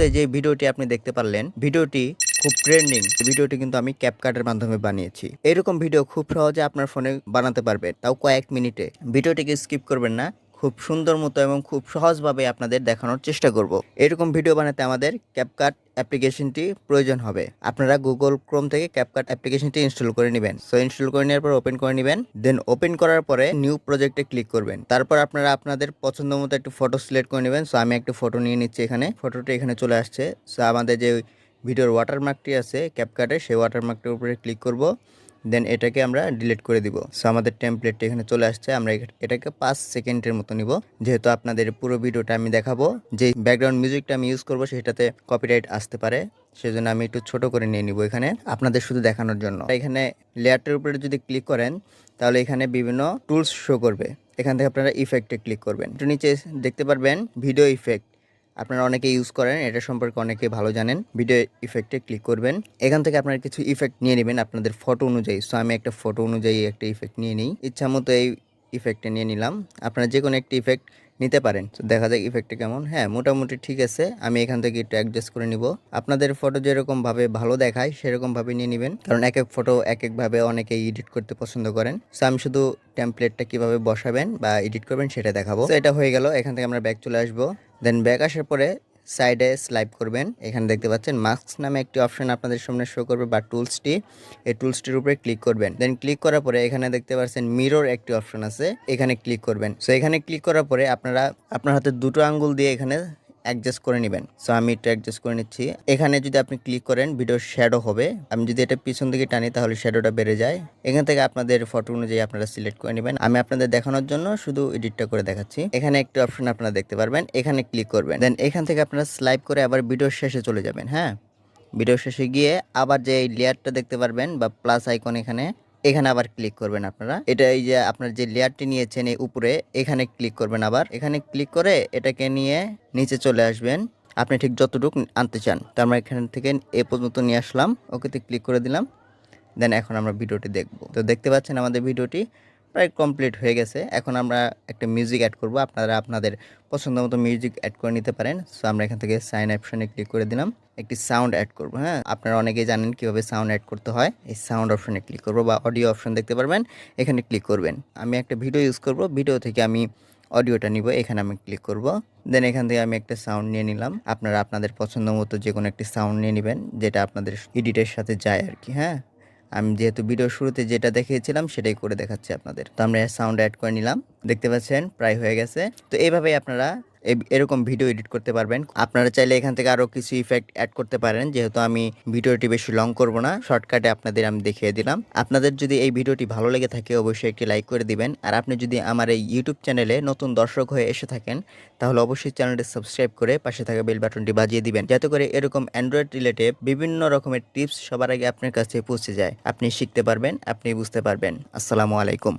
মুহূর্তে যে ভিডিওটি আপনি দেখতে পারলেন, ভিডিওটি খুব ট্রেন্ডিং ভিডিওটি কিন্তু আমি ক্যাপকাটের মাধ্যমে বানিয়েছি। এরকম ভিডিও খুব সহজে আপনার ফোনে বানাতে পারবেন তাও কয়েক মিনিটে। ভিডিওটিকে স্কিপ করবেন না। খুব সুন্দর মতো এবং খুব সহজভাবে আপনাদের দেখানোর চেষ্টা করব। এরকম ভিডিও বানাতে আমাদের ক্যাপকাট অ্যাপ্লিকেশনটি প্রয়োজন হবে। আপনারা গুগল ক্রোম থেকে ক্যাপকাট অ্যাপ্লিকেশনটি ইনস্টল করে নেবেন। সো ইনস্টল করে নেওয়ার পর ওপেন করে নেবেন। দেন ওপেন করার পরে নিউ প্রজেক্টে ক্লিক করবেন। তারপর আপনারা আপনাদের পছন্দ মতো একটু ফটো সিলেক্ট করে নেবেন। সো আমি একটা ফটো নিয়ে নিচ্ছি এখানে। ফটোটি এখানে চলে আসছে। সো আমাদের যে ভিডিওর ওয়াটারমার্কটি আছে ক্যাপকাটে সেই ওয়াটারমার্কটির উপরে ক্লিক করব। দেন এটাকে আমরা ডিলিট করে দিব। সো আমাদের টেমপ্লেটটি এখানে চলে আসছে। আমরা এটাকে পাঁচ সেকেন্ডের মতো নিব। যেহেতু আপনাদের পুরো ভিডিওটা আমি দেখাবো, যে ব্যাকগ্রাউন্ড মিউজিকটা আমি ইউজ করব, সেটাতে কপিরাইট আসতে পারে। সেজন্য আমি একটু ছোট করে নিয়ে নিব এখানে, আপনাদের শুধু দেখানোর জন্য। এখানে লেয়ারটার উপরে যদি ক্লিক করেন, তাহলে এখানে বিভিন্ন টুলস শো করবে। এখান থেকে আপনারা ইফেক্টে ক্লিক করবেন। একটু নিচে দেখতে পারবেন ভিডিও ইফেক্ট আপনারা অনেকে ইউজ করেন, এটা সম্পর্কে অনেকে ভালো জানেন। ভিডিও ইফেক্টে ক্লিক করবেন। এখান থেকে আপনারা কিছু ইফেক্ট নিয়ে নেবেন আপনাদের ফটো অনুযায়ী। সো আমি একটা ফটো অনুযায়ী একটা ইফেক্ট নিয়ে নিই। ইচ্ছা মতো এই ইফেক্টটা নিয়ে নিলাম। আপনারা যে কোনো একটি ইফেক্ট নিতে পারেন। তো দেখা যাক ইফেক্টটা কেমন। হ্যাঁ মোটামুটি ঠিক আছে। আমি এখান থেকে একটু অ্যাডজাস্ট করে নিব। আপনাদের ফটো যেরকমভাবে ভালো দেখায়, সেরকমভাবে নিয়ে নেবেন। কারণ এক এক ফটো এক একভাবে অনেকে এডিট করতে পছন্দ করেন। সো আমি শুধু টেমপ্লেটটা কীভাবে বসাবেন বা এডিট করবেন সেটা দেখাবো। তো এটা হয়ে গেল। এখান থেকে আমরা ব্যাক চলে আসব। দেন ব্যাক আসার পরে সাইডে স্লাইপ করবেন। এখানে দেখতে পাচ্ছেন মাস্ক নামে একটি অপশন আপনাদের সামনে শো করবে বা টুলসটি এই টুলসটির উপরে ক্লিক করবেন। দেন ক্লিক করার পরে এখানে দেখতে পাচ্ছেন মিরর একটি অপশন আছে। এখানে ক্লিক করবেন। সো এখানে ক্লিক করার পরে আপনারা, আপনার হাতে দুটো আঙ্গুল দিয়ে এখানে অ্যাডজাস্ট করে নেবেন। সো আমি একটু অ্যাডজাস্ট করে নিচ্ছি। এখানে যদি আপনি ক্লিক করেন ভিডিওর শ্যাডো হবে। আমি যদি এটা পিছন দিকে টানি, তাহলে শ্যাডোটা বেড়ে যায়। এখান থেকে আপনাদের ফটো অনুযায়ী আপনারা সিলেক্ট করে নেবেন। আমি আপনাদের দেখানোর জন্য শুধু এডিটটা করে দেখাচ্ছি। এখানে একটি অপশন আপনারা দেখতে পারবেন। এখানে ক্লিক করবেন। দেন এখান থেকে আপনারা স্লাইপ করে আবার ভিডিওর শেষে চলে যাবেন হ্যাঁ? ভিডিও শেষে গিয়ে আবার যে এই লেয়ারটা দেখতে পারবেন বা প্লাস আইকন এখানে এখানে আবার ক্লিক করবেন আপনারা। এটা এই যে আপনার যে লেয়ারটি নিয়েছেন এই উপরে, এখানে ক্লিক করবেন আবার। এখানে ক্লিক করে এটাকে নিয়ে নিচে চলে আসবেন। আপনি ঠিক যতটুকু আনতে চান। তো আমরা এখান থেকে এ পর্যন্ত নিয়ে আসলাম। ওকেতে ক্লিক করে দিলাম। দেন এখন আমরা ভিডিওটি দেখব। তো দেখতে পাচ্ছেন আমাদের ভিডিওটি। প্রায় কমপ্লিট হয়ে গেছে। এখন আমরা একটা মিউজিক অ্যাড করব। আপনারা আপনাদের পছন্দ মতো মিউজিক অ্যাড করে নিতে পারেন। সো আমরা এখান থেকে সাইন অপশনে ক্লিক করে দিলাম। একটি সাউন্ড অ্যাড করব হ্যাঁ? আপনারা অনেকেই জানেন কীভাবে সাউন্ড অ্যাড করতে হয়। এই সাউন্ড অপশনে ক্লিক করব বা অডিও অপশন দেখতে পারবেন। এখানে ক্লিক করবেন। আমি একটা ভিডিও ইউজ করব। ভিডিও থেকে আমি অডিওটা নিব। এখানে আমি ক্লিক করব। দেন এখান থেকে আমি একটা সাউন্ড নিয়ে নিলাম। আপনারা আপনাদের পছন্দ মতো যে কোনো একটি সাউন্ড নিয়ে নেবেন, যেটা আপনাদের এডিটের সাথে যায় আর কি হ্যাঁ? আমি যেহেতু ভিডিও শুরুতে যেটা দেখিয়েছিলাম সেটাই করে দেখাচ্ছি আপনাদের। তো আমরা সাউন্ড অ্যাড করে নিলাম। দেখতে পাচ্ছেন, প্রায় হয়ে গেছে। তো এইভাবেই আপনারা এরকম ভিডিও এডিট করতে পারবেন। আপনারা চাইলে এখান থেকে আরও কিছু ইফেক্ট অ্যাড করতে পারেন। যেহেতু আমি ভিডিওটি বেশি লং করব না শর্টকাটে আপনাদের আমি দেখিয়ে দিলাম। আপনাদের যদি এই ভিডিওটি ভালো লেগে থাকে, অবশ্যই একটি লাইক করে দিবেন। আর আপনি যদি আমার এই ইউটিউব চ্যানেলে নতুন দর্শক হয়ে এসে থাকেন, তাহলে অবশ্যই চ্যানেলটি সাবস্ক্রাইব করে পাশে থাকা বেল বাটনটি বাজিয়ে দিবেন। যাতে করে এরকম অ্যান্ড্রয়েড রিলেটেড বিভিন্ন রকমের টিপস সবার আগে আপনার কাছে পৌঁছে যায়। আপনি শিখতে পারবেন, আপনি বুঝতে পারবেন। আসসালামু আলাইকুম।